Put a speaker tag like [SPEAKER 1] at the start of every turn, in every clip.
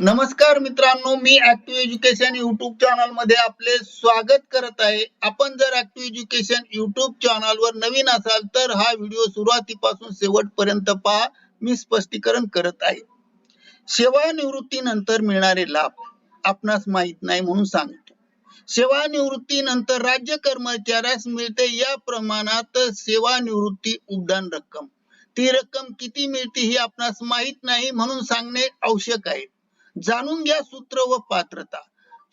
[SPEAKER 1] नमस्कार मित्रांनो मी ऍक्टिव्ह एज्युकेशन युट्यूब चॅनलमध्ये आपले स्वागत करत आहे. आपण जर ऍक्टिव्ह एज्युकेशन युट्यूब चॅनल वर नवीन असाल तर हा व्हिडिओ सुरुवातीपासून शेवटपर्यंत पहा. मी स्पष्टीकरण करत आहे. सेवानिवृत्तीनंतर मिळणारे लाभ आपणास माहीत नाही म्हणून सांगतो. सेवानिवृत्तीनंतर राज्य कर्मचाऱ्यास मिळते या प्रमाणात सेवानिवृत्ती उद्दान रक्कम. ती रक्कम किती मिळते ही आपणास माहीत नाही म्हणून सांगणे आवश्यक आहे. जाणून घ्या सूत्र व पात्रता.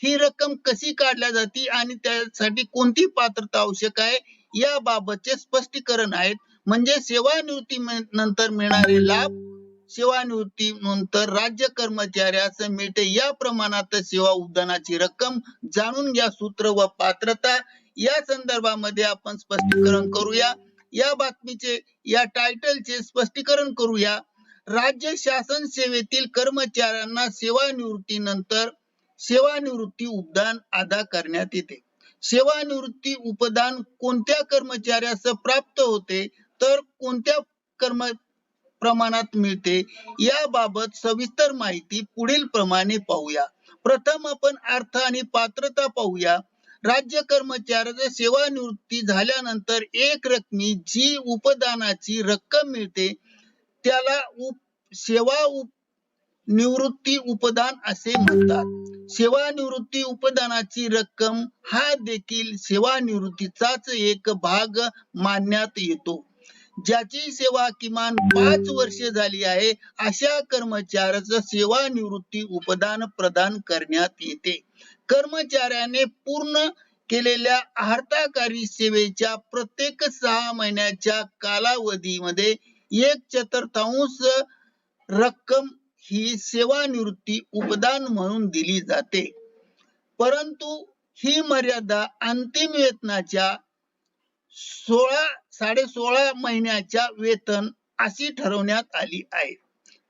[SPEAKER 1] ही रक्कम कशी काढल्या जाते आणि त्यासाठी कोणती पात्रता आवश्यक आहे? या बाबतचे स्पष्टीकरण आहेत. म्हणजे सेवानिवृत्ती नंतर मिळणारे लाभ सेवानिवृत्ती नंतर राज्य कर्मचाऱ्यास मिळते या प्रमाणात सेवा उद्यानाची रक्कम. जाणून घ्या सूत्र व पात्रता. या संदर्भामध्ये आपण स्पष्टीकरण करूया. या बातमीचे या टायटलचे स्पष्टीकरण करूया. राज्य शासन सेवेतील कर्मचाऱ्यांना सेवानिवृत्तीनंतर सेवानिवृत्ती उपदान अदा करण्यात येते. सेवानिवृत्ती उपदान कोणत्या कर्मचाऱ्यास प्राप्त होते तर कोणत्या कर्म प्रमाणात मिळते याबाबत सविस्तर माहिती पुढील प्रमाणे पाहूया. प्रथम आपण अर्थ आणि पात्रता पाहूया. राज्य कर्मचाऱ्याचा सेवानिवृत्ती झाल्यानंतर एक रकमी जी उपदानाची रक्कम मिळते त्याला उप सेवा उप निवृत्ती उपदान असे म्हणतात. सेवानिवृत्ती उपदानाची रक्कम हा देखील सेवानिवृत्तीचाच एक भाग मानण्यात येतो. ज्याची सेवा किमान पाच वर्ष झाली आहे अशा कर्मचाऱ्याचं सेवानिवृत्ती उपदान प्रदान करण्यात येते. कर्मचाऱ्याने पूर्ण केलेल्या आहारताकारी सेवेच्या प्रत्येक सहा महिन्याच्या कालावधीमध्ये एक चतुर्थांश रक्कम ही सेवानिवृत्ती उपदान म्हणून दिली जाते. परंतु ही मर्यादा अंतिम वेतनाच्या सोळा साडे सोळा महिन्याच्या वेतन अशी ठरवण्यात आली आहे.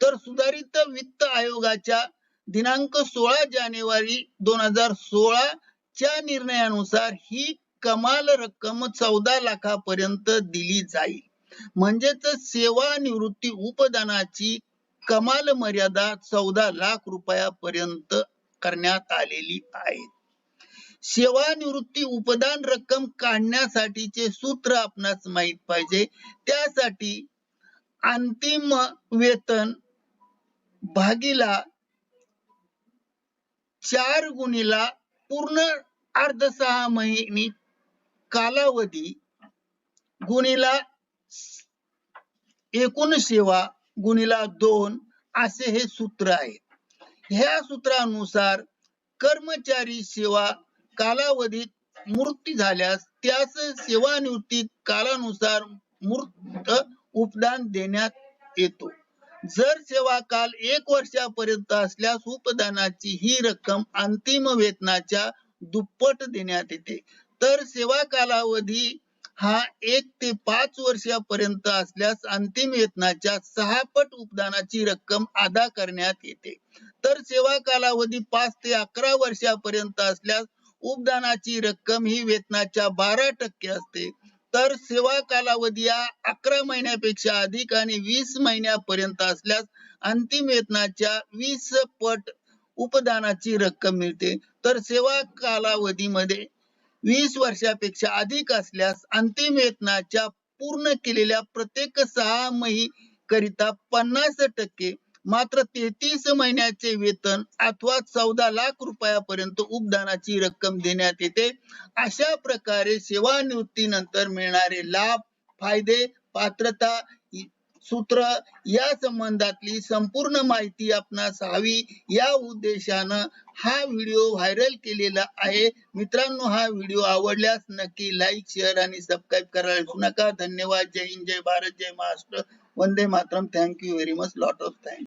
[SPEAKER 1] तर सुधारित वित्त आयोगाच्या दिनांक सोळा जानेवारी दोन हजार सोळा च्या निर्णयानुसार ही कमाल रक्कम चौदा लाखापर्यंत दिली जाईल. म्हणजेच सेवानिवृत्ती उपदानाची कमाल मर्यादा चौदा लाख रुपयापर्यंत करण्यात आलेली आहे. सेवानिवृत्ती उपदान रक्कम काढण्यासाठीचे सूत्र आपणास माहीत पाहिजे. त्यासाठी अंतिम वेतन भागीला चार गुणीला पूर्ण अर्ध सहा महिने कालावधी गुणीला एकूण सेवा गुणिला दोन असे हे सूत्र आहे. ह्या सूत्रानुसार कर्मचारी सेवा कालावधीत मृत्यू झाल्यास त्यास सेवानिवृत्ती कालानुसार मूर्त उपदान देण्यात येतो. जर सेवा काल एक वर्षापर्यंत असल्यास उपदानाची ही रक्कम अंतिम वेतनाच्या दुप्पट देण्यात येते. तर सेवा कालावधी हा एक ते पाच वर्षापर्यंत असल्यास अंतिम वेतनाच्या सहा पट उपदानाची रक्कम अदा करण्यात येते. तर सेवा कालावधी पाच ते अकरा वर्षापर्यंत असल्यास उपदानाची रक्कम ही वेतनाच्या बारा टक्के असते. तर सेवा कालावधी हा अकरा महिन्यापेक्षा अधिक आणि वीस महिन्यापर्यंत असल्यास अंतिम वेतनाच्या वीस पट उपदानाची रक्कम मिळते. तर सेवा कालावधीमध्ये वीस वर्षापेक्षा अधिक असल्यास अंतिम वेतनाच्या पूर्ण केलेल्या प्रत्येक सहा मही करिता पन्नास टक्के मात्र तेहतीस महिन्याचे वेतन अथवा चौदा लाख रुपयापर्यंत उपदानाची रक्कम देण्यात येते. अशा प्रकारे सेवानिवृत्तीनंतर मिळणारे लाभ फायदे पात्रता सूत्र या संबंधातली संपूर्ण माहिती आपणास हवी. या उद्देशानं हा व्हिडिओ व्हायरल केलेला आहे. मित्रांनो हा व्हिडिओ आवडल्यास नक्की लाईक शेअर आणि सबस्क्राईब करायला विसरू नका. धन्यवाद. जय हिंद जय भारत जय महाराष्ट्र. वंदे Mataram. Thank you very much lot of thanks